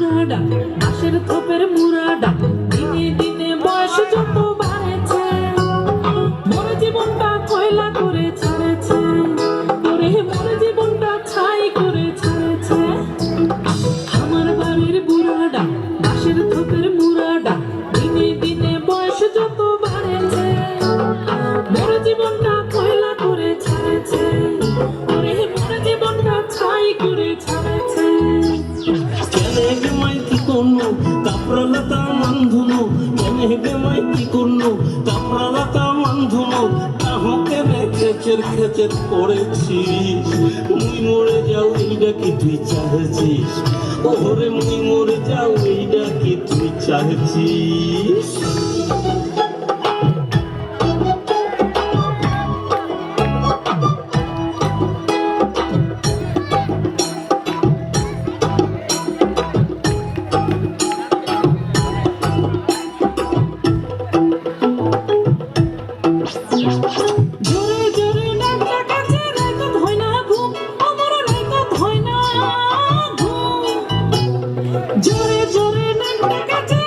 চূড়াডা বাঁশের খোপের মুড়াডা দিনে দিনে বয়স যত বাড়েছে, মোর জীবনটা কয়লা করে ছাড়েছে ওরে মোর জীবনটা ছাই করে ছেড়েছে। আমার বাড়ির বুড়াডা বাঁশের খোপের মুড়াডা দিনে দিনে বয়স যত বাড়েছে, মোর জীবনটা কয়লা করে ছাড়েছে ಮಾಹಿತಿ ಕೊನ್ನು ಕಪ್ರಲತ ಮಂಧುನು ಕೆನೆಗೆ ಮಾಹಿತಿ ಕೊನ್ನು ಕಪ್ರಲತ ಮಂಧುನು তাহকে খেচের খেচের করেছিস। মুই মরে যাও এইটা কি তুই চাহেছিস ওরে মুই মরে যাও এইটা কি তুই চাহেছিস জোরে না নাক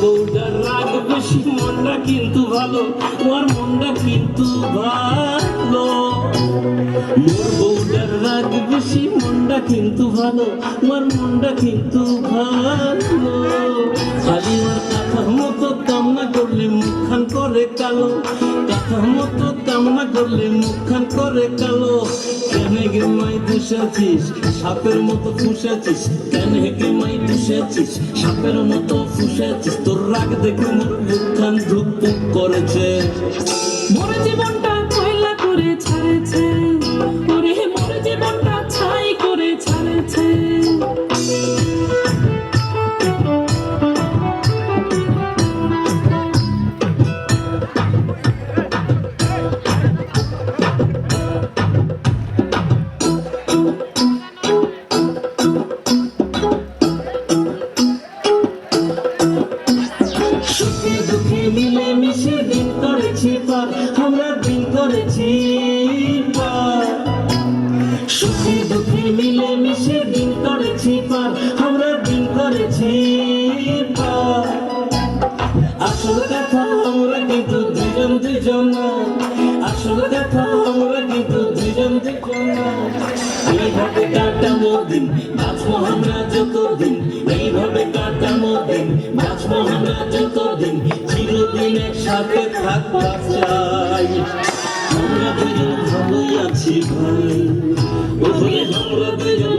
বউটার রাগ বেশি, মনটা কিন্তু ভালো, তোমার মনটা কিন্তু ভালো। মোর বউটার রাগ বেশি, মনটা কিন্তু ভালো, তোমার মনটা কিন্তু ভালো। খালি আর কথা মতো কামনা করলে মুখখান করে কালো, কথা মতো কামনা করলে মুখখান করে কালো। কেন গে মাই বসেছিস সাপের মতো ফুসেছিস, কেন হেঁকে মাই ফুসেছিস সাপের মতো ফুসেছিস, তোর রাগ দেখে মোর ধুক ধুক করেছে। মোর জীবনটা মিলে মিশে দিন করেছি পার আমরা দিন করেছি পার সুখে দুঃখে মিলে মিশে দিন করেছি পার আমরা দিন করেছি পার আসল কথা আমরা কিন্তু দুজন দুজন। আসল কথা আমরা কিন্তু দুজন দুজন। এইভাবে কাটাবো দিন, বাঁচবো আমরা যতদিন এইভাবে কাটাবো দিন, বাঁচবো আমরা যতদিন একসাথে থাকতে চাই। আমরা দুজন ভালোই আছি ভাই। ওরে আমরা দুজন